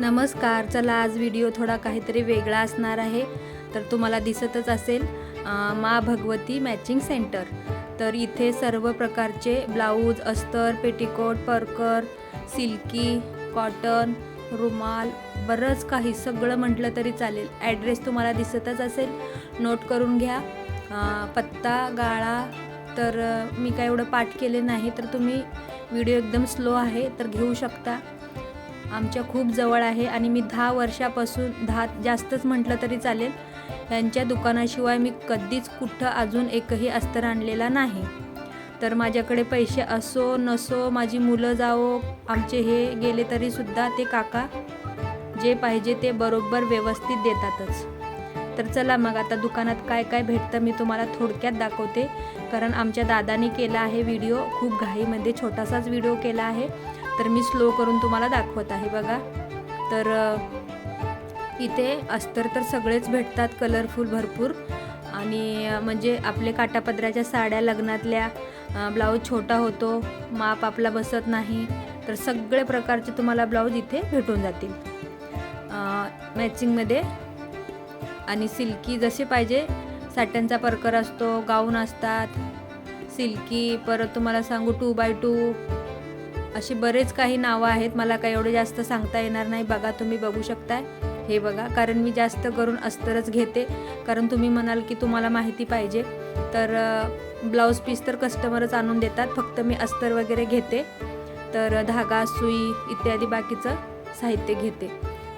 नमस्कार चला आज व्हिडिओ थोडा काहीतरी वेगळा असणार आहे. तर तुम्हाला दिसतच असेल मा भगवती मॅचिंग सेंटर तर इथे सर्व प्रकारचे ब्लाऊज अस्तर पेटिकोट परकर सिल्की कॉटन रुमाल बरंच काही सगळं म्हटलं तरी चालेल. ॲड्रेस तुम्हाला दिसतच असेल नोट करून घ्या. पत्ता गाळा तर मी काय एवढं पाठ केले नाही तर तुम्ही व्हिडिओ एकदम स्लो आहे तर घेऊ शकता. आमच्या खूप जवळ आहे आणि मी दहा वर्षापासून दहा जास्तच म्हटलं तरी चालेल. यांच्या दुकानाशिवाय मी कधीच कुठं अजून एकही अस्तर आणलेला नाही. तर माझ्याकडे पैसे असो नसो माझी मुलं जावो आमचे हे गेले तरीसुद्धा ते काका जे पाहिजे ते बरोबर व्यवस्थित देतातच. तर चला मग आता दुकानात काय काय भेटतं मी तुम्हाला थोडक्यात दाखवते. कारण आमच्या दादाने केला आहे व्हिडिओ खूप घाईमध्ये छोटासाच व्हिडिओ केला आहे. तर मी स्लो करून तुम्हाला दाखवत आहे बघा. तर इथे अस्तर तर सगळेच भेटतात कलरफुल भरपूर. आणि म्हणजे आपले काटापदराच्या साड्या लग्नातल्या ब्लाऊज छोटा होतो माप आपला बसत नाही तर सगळे प्रकारचे तुम्हाला ब्लाऊज इथे भेटून जातील. मॅचिंगमध्ये आणि सिल्की जसे पाहिजे साट्यांचा परकर असतो गाऊन असतात. सिल्की परत तुम्हाला सांगू टू बाय टू असे बरेच काही नावं आहेत मला काही एवढे जास्त सांगता येणार नाही. बघा तुम्ही बघू शकताय. हे बघा कारण मी जास्त करून अस्तरच घेते. कारण तुम्ही म्हणाल की तुम्हाला माहिती पाहिजे. तर ब्लाऊज पीस तर कस्टमरच आणून देतात. फक्त मी अस्तर वगैरे घेते. तर धागा सुई इत्यादी बाकीचं साहित्य घेते.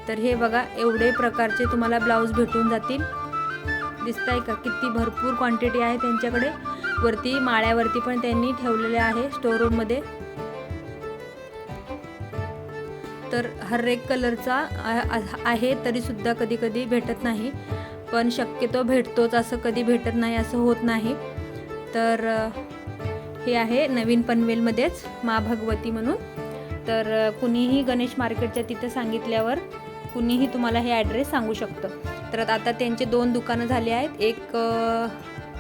तर हे बघा एवढे प्रकारचे तुम्हाला ब्लाऊज भेटून जातील. दिसताय का? किती भरपूर क्वांटिटी आहे त्यांच्याकडे. वरती माळ्यावरती पण त्यांनी ठेवलेले आहे स्टोर रूममध्ये तर हर एक कलरचा आ- आहे तरीसुद्धा कधी कधी भेटत नाही. पण शक्यतो भेटतोच असं कधी भेटत नाही असं होत नाही. तर हे आहे नवीन पनवेलमध्येच मा भगवती म्हणून. तर कुणीही गणेश मार्केटच्या तिथं सांगितल्यावर कुणीही तुम्हाला हे ॲड्रेस सांगू शकतं. तर आता त्यांचे दोन दुकानं झाले आहेत. एक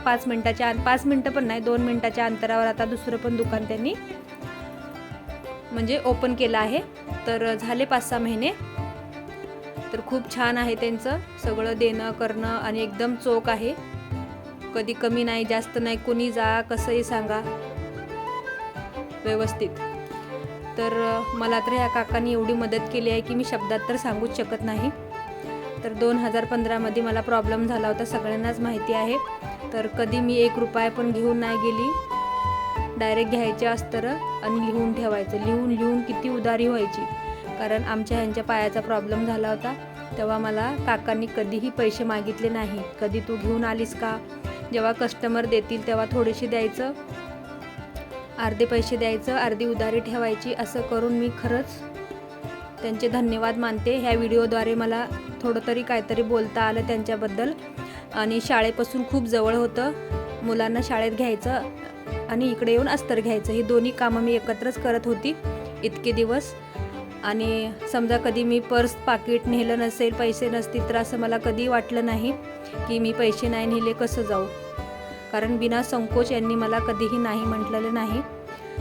पाच मिनटाच्या पाच मिनटं पण नाही दोन मिनटाच्या अंतरावर आता दुसरं पण दुकान त्यांनी म्हणजे ओपन केलं आहे. तर झाले पाच सहा महिने. तर खूप छान आहे त्यांचं. सगळं देणं करणं आणि एकदम चोख आहे. कधी कमी नाही जास्त नाही कोणी जा कसंही सांगा. व्यवस्थित. तर मला तर ह्या काकांनी एवढी मदत केली आहे की मी शब्दात तर सांगूच शकत नाही. तर दोन हजार पंधरामध्ये मला प्रॉब्लेम झाला होता सगळ्यांनाच माहिती आहे. तर कधी मी एक रुपया पण घेऊन नाही गेली. डायरेक्ट घ्यायचे अस्तर आणि लिहून ठेवायचं. लिहून लिहून किती उदारी व्हायची. कारण आमच्या ह्यांच्या पायाचा प्रॉब्लेम झाला होता. तेव्हा मला काकांनी कधीही पैसे मागितले नाही कधी तू घेऊन आलीस का? जेव्हा कस्टमर देतील तेव्हा थोडेसे द्यायचं. अर्धे पैसे द्यायचं अर्धी उधारी ठेवायची. असं करून मी खरंच त्यांचे धन्यवाद मानते. ह्या व्हिडिओद्वारे मला थोडं तरी काहीतरी बोलता आलं त्यांच्याबद्दल. आणि शाळेपासून खूप जवळ होतं. मुलांना शाळेत घ्यायचं. आणि इकडे येऊन अस्तर घ्यायचं. ही दोन्ही कामं मी एकत्रच करत होती इतके दिवस. आणि समजा कधी मी पर्स पाकिट नेलं नसेल पैसे नसतील तर असं मला कधी वाटलं नाही की मी पैसे नाही नेले कसं जाऊ? कारण बिना संकोच यांनी मला कधीही नाही म्हटलेलं नाही.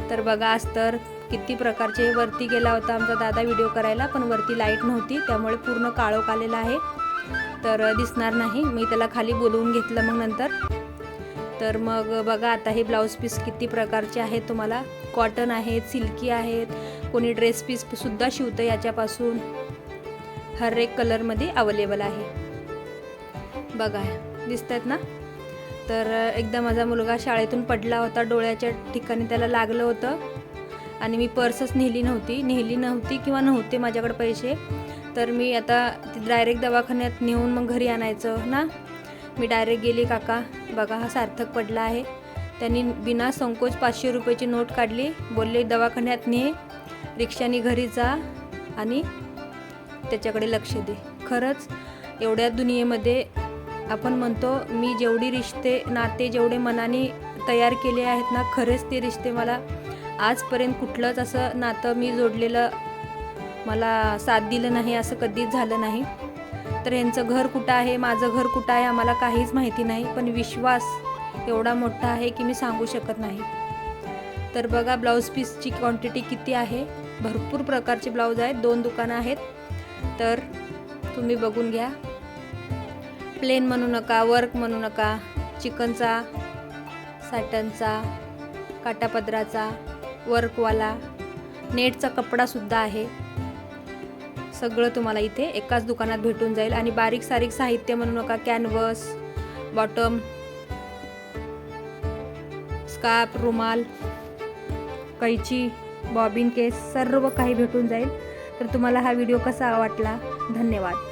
तर बघा अस्तर किती प्रकारचे वरती गेला होता आमचा दादा व्हिडिओ करायला पण वरती लाइट नव्हती त्यामुळे पूर्ण काळोख आलेला आहे. तर दिसणार नाही. मी त्याला खाली बोलवून घेतलं मग नंतर. तर मग बघा आता हे ब्लाऊज पीस किती प्रकारचे आहेत तुम्हाला? कॉटन आहेत सिल्की आहेत कोणी ड्रेस पीस सुद्धा शिवतं याच्यापासून. हर एक कलरमध्ये अवेलेबल आहे. बघा दिसत आहेत ना? तर एकदा माझा मुलगा शाळेतून पडला होता डोळ्याच्या ठिकाणी त्याला लागलं होतं. आणि मी पर्सच नेली नव्हती. नेली नव्हती किंवा नव्हते माझ्याकडे पैसे. तर मी आता डायरेक्ट दवाखान्यात नेऊन मग घरी आणायचं ना? मी डायरेक्ट गेली काका. बघा हा सार्थक पडला आहे. त्यांनी बिना संकोच पाचशे रुपयाची नोट काढली. बोलले दवाखान्यात ने रिक्षाने घरी जा आणि त्याच्याकडे लक्ष दे. खरंच एवढ्या दुनियेमध्ये आपण म्हणतो मी जेवढी रिश्ते नाते जेवढे मनाने तयार केले आहेत ना खरेच ते रिश्ते मला आजपर्यंत कुठलंच असं नातं मी जोडलेलं मला साथ दिलं नाही असं कधीच झालं नाही. तर यांचं घर कुठं आहे माझं घर कुठं आहे आम्हाला काहीच माहिती नाही पण विश्वास एवढा मोठा आहे की मी सांगू शकत नाही. तर बघा ब्लाऊज पीसची क्वांटिटी किती आहे? भरपूर प्रकारचे ब्लाऊज आहेत दोन दुकानं आहेत. तर तुम्ही बघून घ्या. प्लेन म्हणू नका वर्क म्हणू नका चिकनचा सॅटनचा काटापदराचा वर्कवाला नेटचा कपडासुद्धा आहे. सगळं तुम्हाला इथे एकाच दुकानात भेटून जाईल. आणि बारीक सारीक साहित्य म्हणू नका कॅनव्हस बॉटम स्कार्फ रुमाल कैची बॉबिन केस सर्व काही भेटून जाईल. तर तुम्हाला हा व्हिडिओ कसा वाटला? धन्यवाद.